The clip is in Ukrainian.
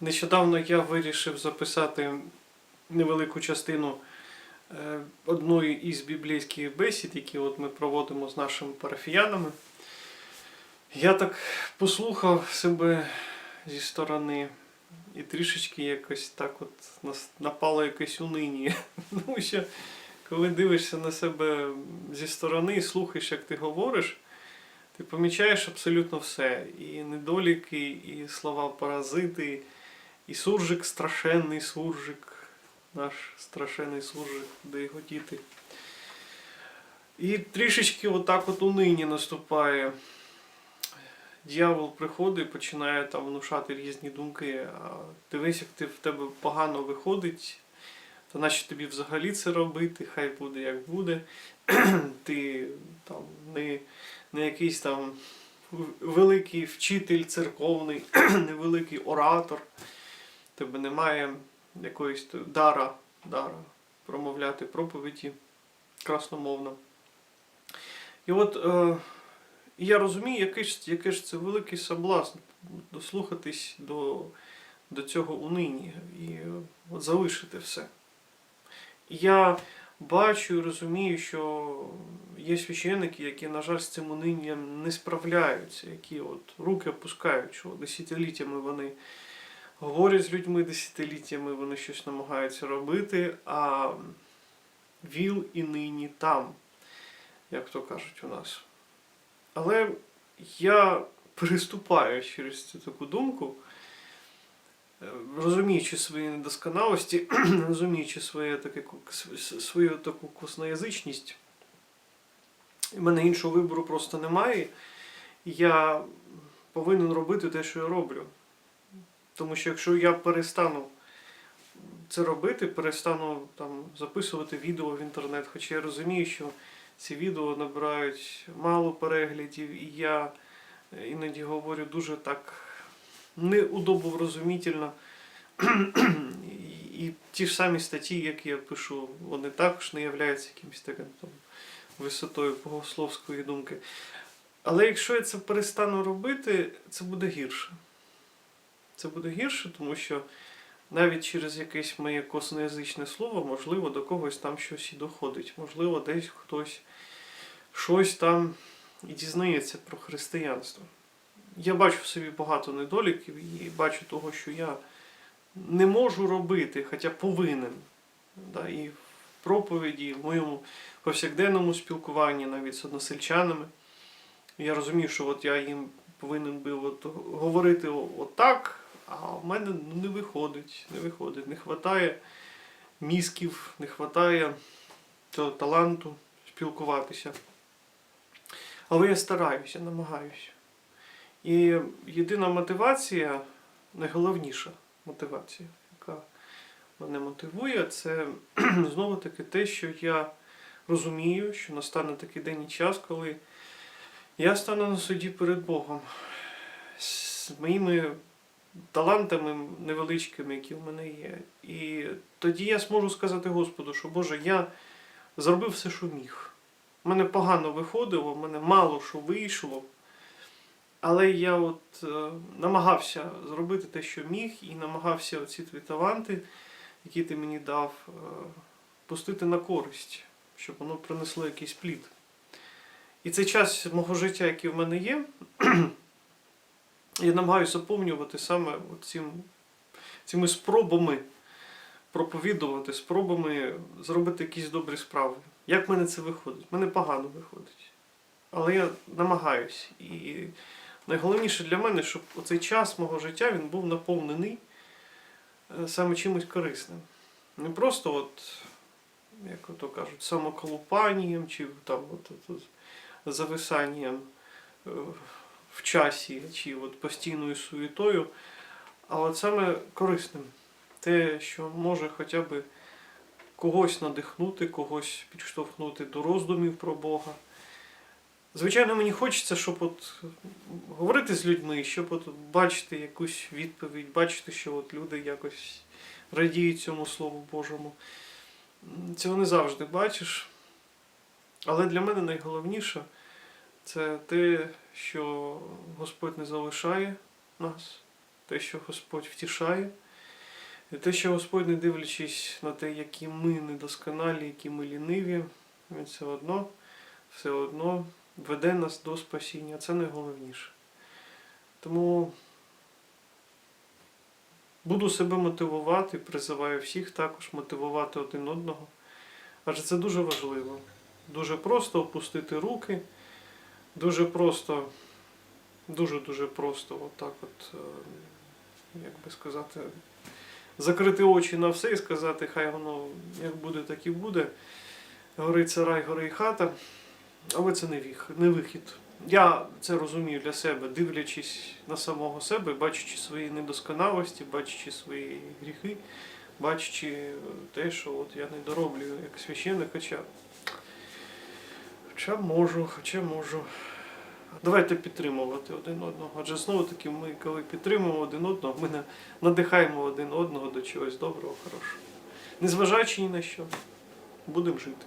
Нещодавно я вирішив записати невелику частину е, одної із біблійських бесід, які от ми проводимо з нашими парафіянами. Я так послухав себе зі сторони і трішечки якось так от напало якесь униння. Тому що коли дивишся на себе зі сторони і слухаєш, як ти говориш, ти помічаєш абсолютно все. І недоліки, і слова паразити, і суржик страшенний суржик, наш страшенний суржик, де його діти. І трішечки отак от унині наступає. Дьявол приходить і починає там внушати різні думки. А дивись, як ти в тебе погано виходить, то наче тобі взагалі це робити, хай буде як буде. ти там не, не якийсь там великий вчитель церковний, не великий оратор. Тебе немає якоїсь дара, дара промовляти проповіді красномовно. І от е, я розумію, який ж, який ж це великий соблазн дослухатись до, до цього унині і е, от залишити все. Я бачу і розумію, що є священники, які, на жаль, з цим унинням не справляються, які от руки опускають, що десятиліттями вони говорять з людьми, десятиліттями вони щось намагаються робити, а віл і нині там, як то кажуть у нас. Але я переступаю через цю таку думку, е, розуміючи свої недосконалості, розуміючи своє таке, свою таку косноязичність. У мене іншого вибору просто немає. Я повинен робити те, що я роблю. Тому що якщо я перестану це робити, перестану там записувати відео в інтернет, хоча я розумію, що ці відео набирають мало переглядів, і я е, іноді говорю дуже так неудобоврозумітельно. І, і ті ж самі статті, які я пишу, вони також не являються якимось таким там, висотою богословської думки. Але якщо я це перестану робити, це буде гірше. Це буде гірше, тому що навіть через якесь моє косноязичне слово, можливо, до когось там щось і доходить. Можливо, десь хтось щось там і дізнається про християнство. Я бачу в собі багато недоліків і бачу того, що я не можу робити, хоча повинен. Да, і в проповіді, і в моєму повсякденному спілкуванні, навіть з односельчанами. Я розумію, що от я їм повинен був от говорити отак, а в мене ну, не виходить, не виходить. Не вистачає мізків, не вистачає цього таланту спілкуватися. Але я стараюся, намагаюся. І єдина мотивація, найголовніша мотивація, яка мене мотивує, це знову таки те, що я розумію, що настане такий день і час, коли я стану на суді перед Богом з моїми талантами невеличкими, які в мене є. І тоді я зможу сказати Господу, що Боже, я зробив все, що міг. У мене погано виходило, в мене мало що вийшло. Але я от е, намагався зробити те, що міг, і намагався оці твої таланти, які ти мені дав, е, пустити на користь, щоб воно принесло якийсь плід. І цей час мого життя, який в мене є, я намагаюся заповнювати саме цим, цими спробами проповідувати, спробами зробити якісь добрі справи. Як в мене це виходить? В мене погано виходить. Але я намагаюсь. І найголовніше для мене, щоб оцей час мого життя він був наповнений е, саме чимось корисним. Не просто от, як ото кажуть, самоколупанням чи там от, от, от, зависанням е, в часі чи от постійною суєтою, а от саме корисним. Те, що може хоча б когось надихнути, когось підштовхнути до роздумів про Бога. Звичайно, мені хочеться, щоб от говорити з людьми, щоб от бачити якусь відповідь, бачити, що от люди якось радіють цьому Слову Божому. Цього не завжди бачиш. Але для мене найголовніше це те, що Господь не залишає нас, те, що Господь втішає, і те, що Господь, не дивлячись на те, які ми недосконалі, які ми ліниві, Він все одно, все одно веде нас до спасіння. Це найголовніше. Тому буду себе мотивувати, призиваю всіх також мотивувати один одного. Адже це дуже важливо. Дуже просто опустити руки, дуже просто, дуже-дуже просто, от, е, як би сказати, закрити очі на все і сказати, хай воно як буде, так і буде. Горить сарай, горить хата. Але це не, віх, не вихід. Я це розумію для себе, дивлячись на самого себе, бачачи свої недосконалості, бачачи свої гріхи, бачачи те, що от я не дороблю як священник, хоча, хоча можу, хоча можу. Давайте підтримувати один одного. Адже знову таки, ми, коли підтримуємо один одного, ми на- надихаємо один одного до чогось доброго, хорошого. Незважаючи ні на що, будемо жити.